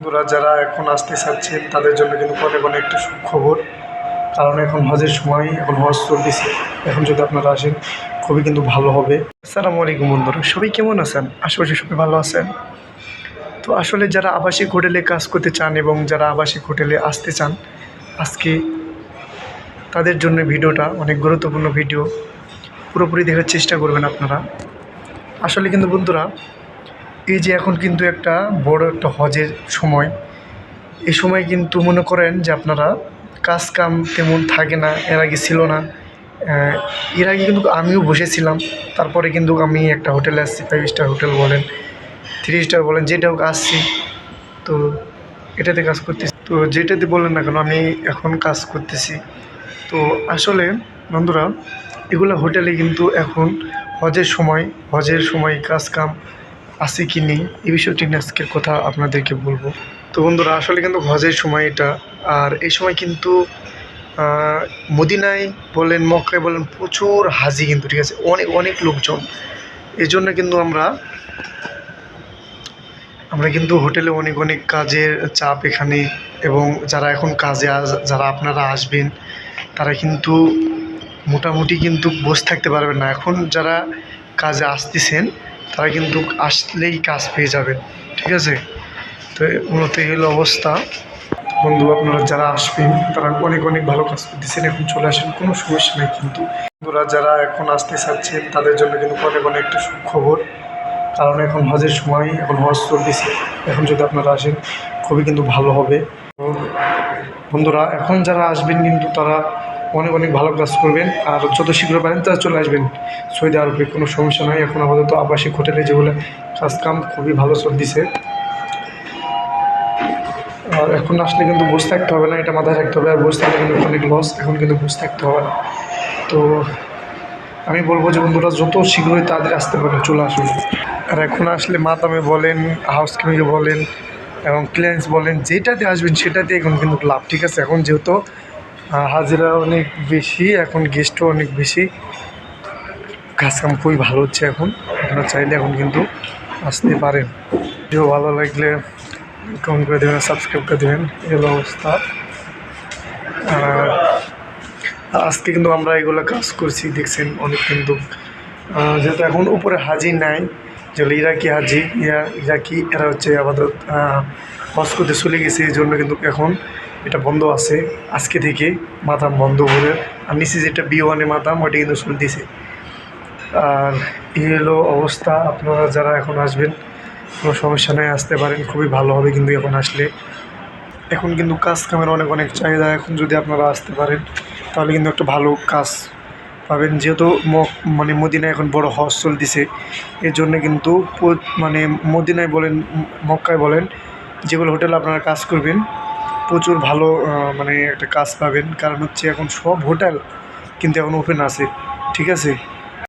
বন্ধুরা, যারা এখন আসতে চাচ্ছেন তাদের জন্য কিন্তু অনেক অনেক একটা সুখবর। কারণ এখন হজের সময়, এখন হজ চলতেছে। এখন যদি আপনারা আসেন, খুবই কিন্তু ভালো হবে। আসসালামু আলাইকুম বন্ধুরা, সবাই কেমন আছেন? আশেপাশে সবাই ভালো আছেন। তো আসলে যারা আবাসিক হোটেলে কাজ করতে চান এবং যারা আবাসিক হোটেলে আসতে চান, আজকে তাদের জন্য ভিডিওটা অনেক গুরুত্বপূর্ণ ভিডিও। পুরোপুরি দেখার চেষ্টা করবেন আপনারা। আসলে কিন্তু বন্ধুরা এই যে এখন কিন্তু একটা বড় একটা হজের সময়। এই সময় কিন্তু মনে করেন যে আপনারা কাজ কাম তেমন থাকে না, এর আগে ছিল না। এর আগে কিন্তু আমিও বসেছিলাম, তারপরে কিন্তু আমি একটা হোটেলে আসছি ফাইভ স্টার হোটেল বলেন থ্রি স্টার বলেন, যেটা হোক আসছি। তো এটাতে কাজ করতেছি। তো যেটাতে বলেন না কেন, আমি এখন কাজ করতেছি। তো আসলে বন্ধুরা, এগুলো হোটেলে কিন্তু এখন হজের সময় হজের সময় কাজ কাম আছে কি নেই, এই বিষয়টি নিয়ে আজকের কথা আপনাদেরকে বলব। তো বন্ধুরা, আসলে কিন্তু হজের সময় এটা, আর এই সময় কিন্তু মদিনায় বলেন, মক্কায় বলেন, প্রচুর হাজি কিন্তু, ঠিক আছে? অনেক অনেক লোকজন। এই জন্য কিন্তু আমরা আমরা কিন্তু হোটেলে অনেক অনেক কাজের চাপ এখানে, এবং যারা এখন কাজে যারা আপনারা আসবেন, তারা কিন্তু মোটামুটি কিন্তু বসে থাকতে পারবেন না। এখন যারা কাজে আসতেছেন তারা কিন্তু আসলেই কাজ পেয়ে যাবেন, ঠিক আছে? তো মূলত এই হলো অবস্থা। বন্ধু, আপনারা যারা আসবেন, তারা অনেক অনেক ভালো কাজ করতেছেন, এখন চলে আসেন, কোনো সমস্যা নেই কিন্তু। বন্ধুরা, যারা এখন আসতে চাচ্ছেন, তাদের জন্য কিন্তু অনেক অনেক একটা সুখবর। কারণ এখন হজের সময়, এখন হজ চলতেছে। এখন যদি আপনারা আসেন, খুবই কিন্তু ভালো হবে। বন্ধুরা, এখন যারা আসবেন কিন্তু তারা অনেক অনেক ভালো কাজ করবেন। আর যত শীঘ্র পারেন তারা চলে আসবেন। সৌদি আরবে কোনো সমস্যা নাই। এখন আপাতত আবাসিক হোটেলে যেগুলো কাজ কাম খুবই ভালো চলতেছে। আর এখন আসলে কিন্তু বসে থাকতে হবে না, এটা মাথায় রাখতে হবে। আর বসে থাকলে কিন্তু অনেক লস এখন কিন্তু বসে থাকতে হবে না। তো আমি বলব যে বন্ধুরা, যত শীঘ্রই তাদের আসতে পারেন, চলে আসুন। আর এখন আসলে মাতামে বলেন হাউস কিপিংয়ে বলেন এবং ক্লিয়ারেন্স বলেন, যেটাতে আসবেন সেটাতে এখন কিন্তু লাভ, ঠিক আছে? এখন যেহেতু হাজিরা অনেক বেশি, এখন গেস্টও অনেক বেশি। কাজ কাম খুবই ভালো হচ্ছে এখন। আপনারা চাইলে এখন কিন্তু আসতে পারেন। ভিডিও ভালো লাগলে কমেন্ট করে দেবেন সাবস্ক্রাইব করে দেবেন, এই হলো অবস্থা আজকে কিন্তু আমরা এগুলো কাজ করছি, দেখছেন অনেক কিন্তু। যেহেতু এখন উপরে হাজি নাই যেগুলো ইরাকি হাজি ইয়া ইরাকি, এরা হচ্ছে আমাদের হজ চলে গেছে, এই জন্য কিন্তু এখন এটা বন্ধ আছে। আজকে থেকে মাতাম বন্ধ করে আর নিচে যেটা বি ওয়ানে মাতাম ওটা কিন্তু চলতেছে আর এই হলো অবস্থা। আপনারা যারা এখন আসবেন, কোনো সমস্যা নেই, আসতে পারেন। খুবই ভালো হবে কিন্তু এখন আসলে। এখন কিন্তু কাজ কামের অনেক অনেক চাহিদা। এখন যদি আপনারা আসতে পারেন, তাহলে কিন্তু একটা ভালো কাজ পাবেন। যেহেতু মানে মদিনায় এখন বড় হজ চলতেছে এর জন্য কিন্তু মানে মদিনায় বলেন মক্কায় বলেন যেগুলো হোটেলে আপনারা কাজ করবেন। প্রচুর ভালো মানে একটা কাজ পাবেন। কারণ হচ্ছে এখন সব হোটেল কিন্তু এখন ওপেন আছে, ঠিক আছে?